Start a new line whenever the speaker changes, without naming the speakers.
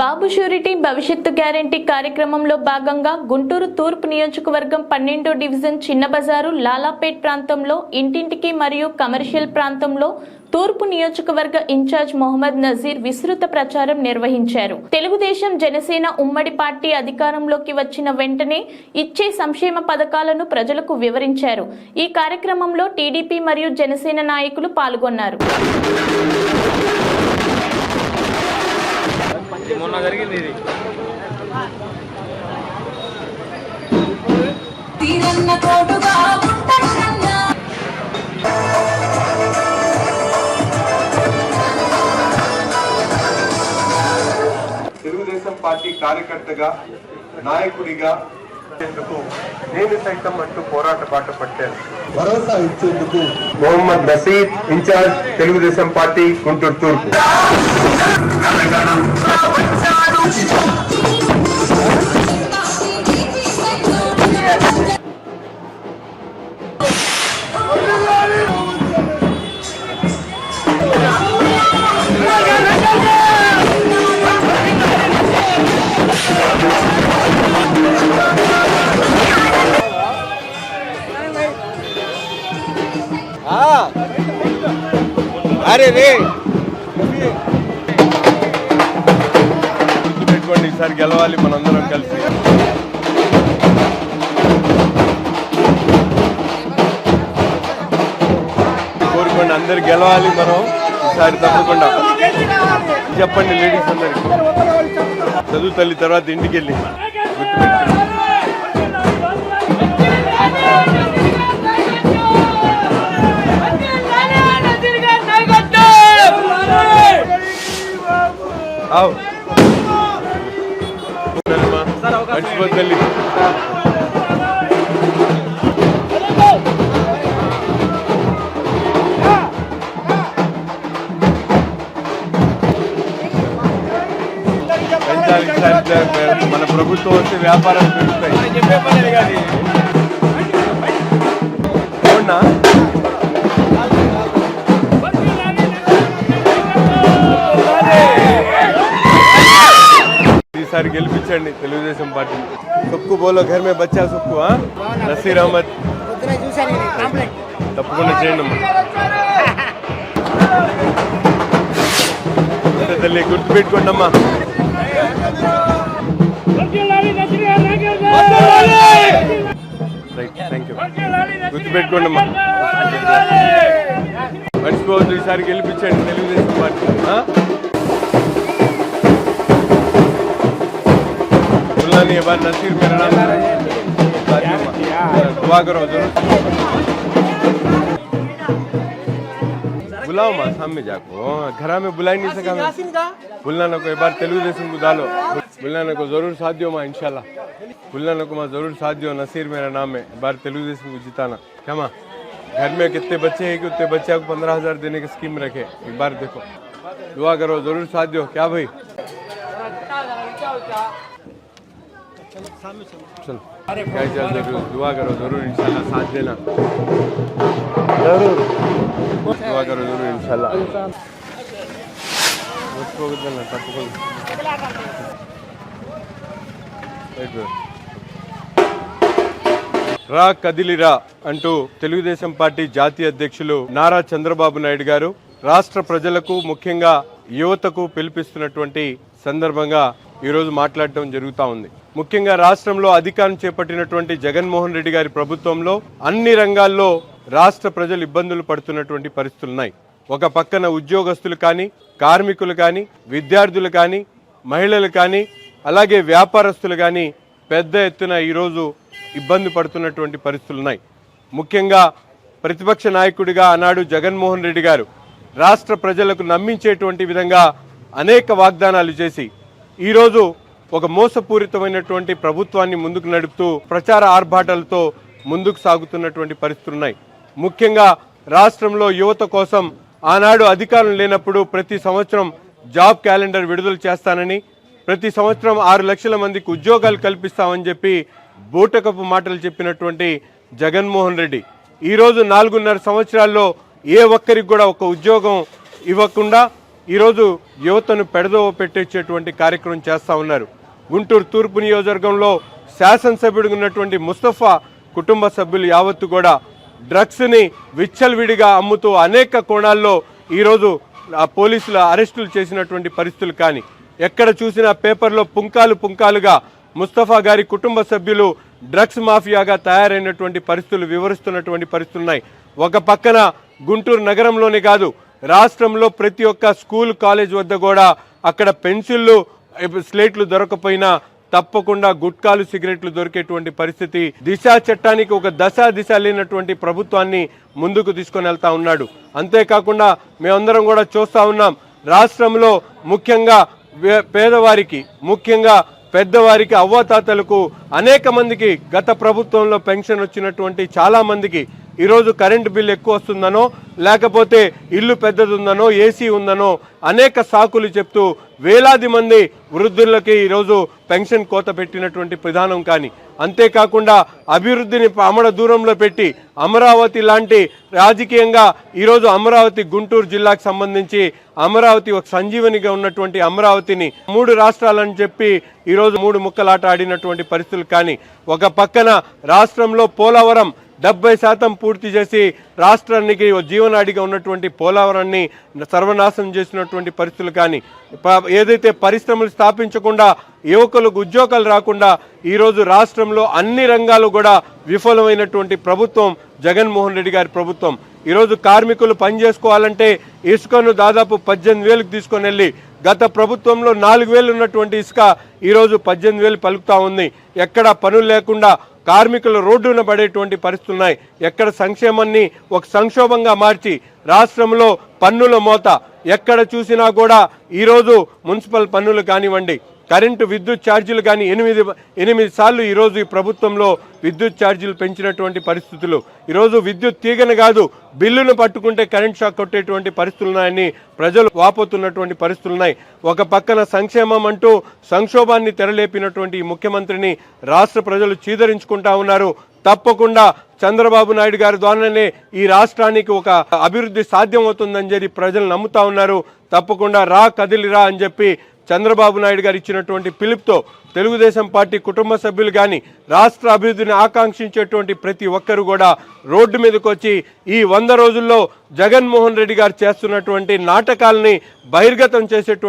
బాబు surety భవిష్యత్తు guarantee కార్యక్రమంలో భాగంగా గుంటూరు తూర్పు నియోజకవర్గం పన్నెండో డివిజన్ చిన్న బజారు లాలాపేట్ ప్రాంతంలో ఇంటింటికి మరియు కమర్షియల్ ప్రాంతంలో తూర్పు నియోజకవర్గ ఇన్ఛార్జ్ మొహమ్మద్ నజీర్ విస్తృత ప్రచారం నిర్వహించారు. తెలుగుదేశం జనసేన ఉమ్మడి పార్టీ అధికారంలోకి వచ్చిన వెంటనే ఇచ్చే సంక్షేమ పథకాలను ప్రజలకు వివరించారు. ఈ కార్యక్రమంలో టీడీపీ మరియు జనసేన నాయకులు పాల్గొన్నారు.
మొన్న జరిగింది ఇది.
తీరన్న తోడుగా ఉంటానన్నా.
తెలుగుదేశం పార్టీ కార్యకర్తగా నాయకుడిగా ఎందుకు నేను సైతం అంటూ పోరాట బాట పట్టాను.
భరోసా ఇచ్చేందుకు
మొహమ్మద్ నసీర్ ఇన్ఛార్జ్ తెలుగుదేశం పార్టీ గుంటూరు తూర్పు.
అరే రే ఈసారి గెలవాలి మనందరం కలిసి. కోరుకోండి అందరు గెలవాలి మనం. ఈసారి తప్పకుండా. చెప్పండి లేడీస్ అందరికి. చదువు తల్లి తర్వాత ఇంటికి వెళ్ళి గుర్తుపెట్టుకోండి. మన ప్రభుత్వం వస్తే వ్యాపారాలు పెరుగుతాయి. అవునా? ఈసారి గెలిపించండి తెలుగుదేశం పార్టీ. సుక్కు బోలో ఘర్ మే బచ్చా సుక్కు? నసీర్ అహ్మద్. తప్పకుండా చేయండి అమ్మా. తల్లి గుర్తుపెట్టుకోండి అమ్మా. గుర్తుపెట్టుకోండి అమ్మా మర్చిపోవద్దు ఈసారి గెలిపించండి తెలుగుదేశం పార్టీ ఆ? बुलानी है बार नसीर मेरा नाम दुआ करो जरूर बुलाओ माँ सामने जाको घर में बुला ही नहीं सका मैं बुलाना को एक बार तेलुगु देशम को डालो बुलाना को ज़रूर साथ दियो माँ, इंशाल्लाह। बुलाना को माँ ज़रूर साथ दियो नसीर मेरा नाम है। बार तेलुगु देशम को जिताना। क्या माँ? घर में कितने बच्चे हैं कि उतने बच्चे को पंद्रह हज़ार देने की स्कीम रखे? एक बार देखो। दुआ करो, ज़रूर साथ दियो क्या भाई? चल। ज़रूर? दुआ करो, ज़रूर इंशाल्लाह साथ देना। ज़रूर। दुआ करो, ज़रूर इंशाल्लाह। రా కదిలిరా అంటూ తెలుగుదేశం పార్టీ జాతీయ అధ్యక్షులు నారా చంద్రబాబు నాయుడు గారు రాష్ట్ర ప్రజలకు ముఖ్యంగా యువతకు పిలిపిస్తున్నటువంటి సందర్భంగా ఈరోజు మాట్లాడటం జరుగుతూ ఉంది. ముఖ్యంగా రాష్ట్రంలో అధికారం చేపట్టినటువంటి జగన్మోహన్ రెడ్డి గారి ప్రభుత్వంలో అన్ని రంగాల్లో రాష్ట్ర ప్రజలు ఇబ్బందులు పడుతున్నటువంటి పరిస్థితులు ఉన్నాయి. ఒక పక్కన ఉద్యోగస్తులు కానీ కార్మికులు కానీ విద్యార్థులు కానీ మహిళలు కానీ అలాగే వ్యాపారస్తులు కానీ పెద్ద ఎత్తున ఈరోజు ఇబ్బంది పడుతున్నటువంటి పరిస్థితులు ఉన్నాయి. ముఖ్యంగా ప్రతిపక్ష నాయకుడిగా ఆనాడు జగన్మోహన్ రెడ్డి గారు రాష్ట్ర ప్రజలకు నమ్మించేటువంటి విధంగా అనేక వాగ్దానాలు చేసి ఈరోజు ఒక మోసపూరితమైనటువంటి ప్రభుత్వాన్ని ముందుకు నడుపుతూ ప్రచార ఆర్భాటాలతో ముందుకు సాగుతున్నటువంటి పరిస్థితులు ఉన్నాయి. ముఖ్యంగా రాష్ట్రంలో యువత కోసం ఆనాడు అధికారం లేనప్పుడు ప్రతి సంవత్సరం జాబ్ క్యాలెండర్ విడుదల చేస్తానని ప్రతి సంవత్సరం ఆరు లక్షల మందికి ఉద్యోగాలు కల్పిస్తామని చెప్పి బూటకపు మాటలు చెప్పినటువంటి జగన్మోహన్ రెడ్డి. ఈరోజు నాలుగున్నర సంవత్సరాల్లో ఏ ఒక్కరికి కూడా ఒక ఉద్యోగం ఇవ్వకుండా ఈరోజు యువతను పెడదోవ పెట్టించేటువంటి కార్యక్రమం చేస్తా ఉన్నారు. గుంటూరు తూర్పు నియోజకవర్గంలో శాసనసభ్యుడిగా ఉన్నటువంటి ముస్తఫా కుటుంబ సభ్యులు యావత్తు కూడా డ్రగ్స్ని విచ్చలవిడిగా అమ్ముతూ అనేక కోణాల్లో ఈరోజు ఆ అరెస్టులు చేసినటువంటి పరిస్థితులు కానీ ఎక్కడ చూసినా పేపర్లో పుంకాలు పుంకాలుగా ముస్తఫా గారి కుటుంబ సభ్యులు డ్రగ్స్ మాఫియాగా తయారైనటువంటి పరిస్థితులు వివరిస్తున్నటువంటి పరిస్థితులు ఉన్నాయి. ఒక పక్కన గుంటూరు నగరంలోనే కాదు రాష్ట్రంలో ప్రతి ఒక్క స్కూల్ కాలేజ్ వద్ద కూడా అక్కడ పెన్సిళ్ళు స్లేట్లు దొరకపోయినా తప్పకుండా గుట్కాలు సిగరెట్లు దొరికేటువంటి పరిస్థితి. దిశ చట్టానికి ఒక దశ దిశ లేనటువంటి ప్రభుత్వాన్ని ముందుకు తీసుకొని వెళ్తా ఉన్నాడు. అంతేకాకుండా మేమందరం కూడా చూస్తూ ఉన్నాం రాష్ట్రంలో ముఖ్యంగా పేదవారికి ముఖ్యంగా పెద్దవారికి అవ్వాతాతలకు అనేక మందికి గత ప్రభుత్వంలో పెన్షన్ వచ్చినటువంటి చాలామందికి ఈరోజు కరెంటు బిల్ ఎక్కువ వస్తుందనో లేకపోతే ఇల్లు పెద్దది ఉందనో ఏసీ ఉందనో అనేక సాకులు చెప్తూ వేలాది మంది వృద్ధులకి ఈరోజు పెన్షన్ కోత పెట్టినటువంటి విధానం కానీ అంతేకాకుండా అభివృద్ధిని అమర దూరంలో పెట్టి అమరావతి లాంటి రాజకీయంగా ఈరోజు అమరావతి గుంటూరు జిల్లాకు సంబంధించి అమరావతి ఒక సంజీవనిగా ఉన్నటువంటి అమరావతిని మూడు రాష్ట్రాలని చెప్పి ఈరోజు మూడు ముక్కలాట ఆడినటువంటి పరిస్థితులు కానీ ఒక పక్కన రాష్ట్రంలో పోలవరం డెబ్బై శాతం పూర్తి చేసి రాష్ట్రానికి జీవనాడిగా ఉన్నటువంటి పోలవరాన్ని సర్వనాశనం చేసినటువంటి పరిస్థితులు కానీ ఏదైతే పరిశ్రమలు స్థాపించకుండా యువకులకు ఉద్యోగాలు రాకుండా ఈరోజు రాష్ట్రంలో అన్ని రంగాలు కూడా విఫలమైనటువంటి ప్రభుత్వం జగన్మోహన్ రెడ్డి గారి ప్రభుత్వం. ఈరోజు కార్మికులు పనిచేసుకోవాలంటే ఇసుకను దాదాపు పద్దెనిమిది వేలకు తీసుకొని వెళ్ళి గత ప్రభుత్వంలో నాలుగు వేలు ఉన్నటువంటి ఇసుక ఈరోజు పద్దెనిమిది వేలు పలుకుతా ఉంది. ఎక్కడ పనులు లేకుండా కార్మికులు రోడ్డున పడేటువంటి పరిస్థితులు ఉన్నాయి ఎక్కడ సంక్షేమాన్ని ఒక సంక్షోభంగా మార్చి రాష్ట్రంలో పన్నుల మోత ఎక్కడ చూసినా కూడా ఈరోజు మున్సిపల్ పన్నులు కానివ్వండి కరెంటు విద్యుత్ ఛార్జీలు కానీ ఎనిమిది ఎనిమిది సార్లు ఈరోజు ఈ ప్రభుత్వంలో విద్యుత్ ఛార్జీలు పెంచినటువంటి పరిస్థితులు. ఈరోజు విద్యుత్ తీగను కాదు బిల్లును పట్టుకుంటే కరెంట్ షాక్ కొట్టేటువంటి పరిస్థితులు ఉన్నాయని ప్రజలు వాపోతున్నటువంటి పరిస్థితులు ఉన్నాయి. ఒక పక్కన సంక్షేమం అంటూ సంక్షోభాన్ని తెరలేపినటువంటి ఈ ముఖ్యమంత్రిని రాష్ట్ర ప్రజలు చీదరించుకుంటా ఉన్నారు. తప్పకుండా చంద్రబాబు నాయుడు గారి ద్వారానే ఈ రాష్ట్రానికి ఒక అభివృద్ధి సాధ్యం అవుతుందని చెప్పి ప్రజలు నమ్ముతా ఉన్నారు. తప్పకుండా రా కదిలిరా అని చెప్పి చంద్రబాబు నాయుడు గారు ఇచ్చినటువంటి పిలుపుతో తెలుగుదేశం పార్టీ కుటుంబ సభ్యులు కానీ రాష్ట్ర అభివృద్ధిని ఆకాంక్షించేటువంటి ప్రతి ఒక్కరు కూడా రోడ్డు మీదకి వచ్చి ఈ వంద రోజుల్లో జగన్మోహన్ రెడ్డి గారు చేస్తున్నటువంటి నాటకాలని బహిర్గతం చేసేటువంటి